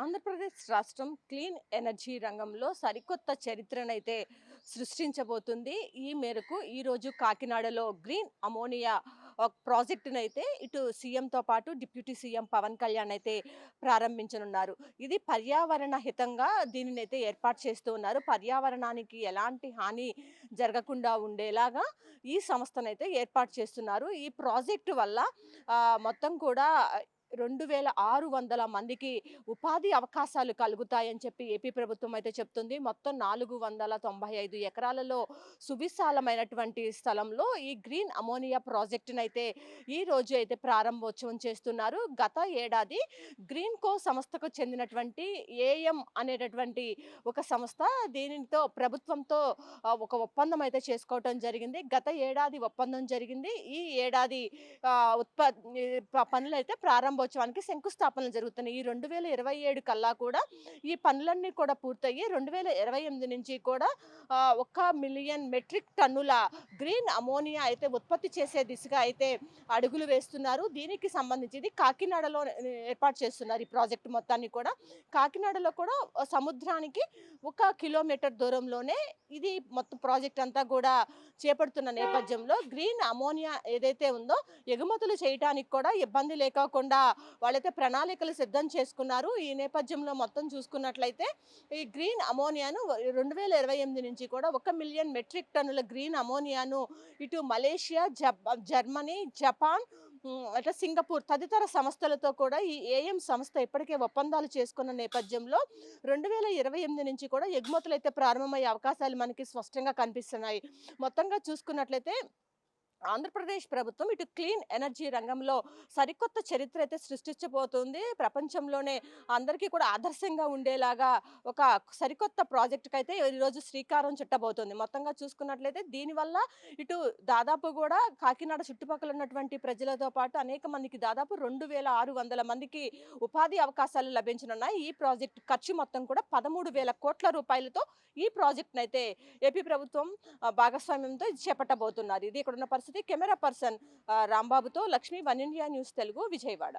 ఆంధ్రప్రదేశ్ రాష్ట్రం clean energy రంగంలో సరికొత్త చరిత్రనైతే సృష్టించబోతుంది. ఈ మేరకు ఈరోజు కాకినాడలో గ్రీన్ అమోనియా ఒక ప్రాజెక్టును అయితే ఇటు సీఎంతో పాటు డిప్యూటీ సీఎం పవన్ కళ్యాణ్ అయితే ప్రారంభించనున్నారు. ఇది పర్యావరణ హితంగా దీనిని అయితే ఏర్పాటు చేస్తూ ఉన్నారు. పర్యావరణానికి ఎలాంటి హాని జరగకుండా ఉండేలాగా ఈ సంస్థనైతే ఏర్పాటు చేస్తున్నారు. ఈ ప్రాజెక్టు వల్ల మొత్తం కూడా రెండు వేల ఆరు వందల మందికి ఉపాధి అవకాశాలు కలుగుతాయని చెప్పి ఏపీ ప్రభుత్వం అయితే చెప్తుంది. మొత్తం నాలుగు వందల తొంభై ఐదు ఎకరాలలో సువిశాలమైనటువంటి స్థలంలో ఈ గ్రీన్ అమోనియా ప్రాజెక్టును అయితే ఈ రోజు అయితే ప్రారంభోత్సవం చేస్తున్నారు. గత ఏడాది గ్రీన్ కో సంస్థకు చెందినటువంటి ఏఎం అనేటటువంటి ఒక సంస్థ దీనితో ప్రభుత్వంతో ఒక ఒప్పందం అయితే చేసుకోవటం జరిగింది. గత ఏడాది ఒప్పందం జరిగింది. ఈ ఏడాది ఉత్ప పనులు అయితే ప్రారంభోత్సవానికి శంకుస్థాపనలు జరుగుతున్నాయి. ఈ రెండు వేల ఇరవై ఏడు కల్లా కూడా ఈ పనులన్నీ కూడా పూర్తయ్యి రెండు వేల ఇరవై ఎనిమిది నుంచి కూడా ఒక మిలియన్ మెట్రిక్ టన్నుల గ్రీన్ అమోనియా అయితే ఉత్పత్తి చేసే దిశగా అయితే అడుగులు వేస్తున్నారు. దీనికి సంబంధించి ఇది కాకినాడలో ఏర్పాటు చేస్తున్నారు ఈ ప్రాజెక్ట్ మొత్తాన్ని కూడా. కాకినాడలో కూడా సముద్రానికి ఒక కిలోమీటర్ దూరంలోనే ఇది మొత్తం ప్రాజెక్ట్ అంతా కూడా చేపడుతున్న నేపథ్యంలో గ్రీన్ అమోనియా ఏదైతే ఉందో ఎగుమతులు చేయడానికి కూడా ఇబ్బంది లేకోకుండా వాళ్ళైతే ప్రణాళికలు సిద్ధం చేసుకున్నారు. ఈ నేపథ్యంలో మొత్తం చూసుకున్నట్లయితే ఈ గ్రీన్ అమోనియాను రెండు వేల ఇరవై ఎనిమిది నుంచి కూడా ఒక మిలియన్ మెట్రిక్ టన్నుల గ్రీన్ అమోనియాను ఇటు మలేషియా జర్మనీ జపాన్ అంటే సింగపూర్ తదితర సంస్థలతో కూడా ఈ ఏఎం సంస్థ ఇప్పటికే ఒప్పందాలు చేసుకున్న నేపథ్యంలో రెండు వేల ఇరవై ఎనిమిది నుంచి కూడా ఎగుమతులు అయితే ప్రారంభమయ్యే అవకాశాలు మనకి స్పష్టంగా కనిపిస్తున్నాయి. మొత్తంగా చూసుకున్నట్లయితే ఆంధ్రప్రదేశ్ ప్రభుత్వం ఇటు క్లీన్ ఎనర్జీ రంగంలో సరికొత్త చరిత్ర అయితే సృష్టించబోతుంది. ప్రపంచంలోనే అందరికీ కూడా ఆదర్శంగా ఉండేలాగా ఒక సరికొత్త ప్రాజెక్టుకి అయితే ఈరోజు శ్రీకారం చుట్టబోతుంది. మొత్తంగా చూసుకున్నట్లయితే దీనివల్ల ఇటు దాదాపు కూడా కాకినాడ చుట్టుపక్కల ఉన్నటువంటి ప్రజలతో పాటు అనేక మందికి దాదాపు రెండు వేల ఆరు వందల మందికి ఉపాధి అవకాశాలు లభించనున్నాయి. ఈ ప్రాజెక్ట్ ఖర్చు మొత్తం కూడా పదమూడు వేల కోట్ల రూపాయలతో ఈ ప్రాజెక్ట్ని అయితే ఏపీ ప్రభుత్వం భాగస్వామ్యంతో చేపట్టబోతున్నారు. ఇది ఇక్కడ ఉన్న పరిస్థితి camera person రాంబాబుతో Lakshmi one India news Telugu Vijayawada.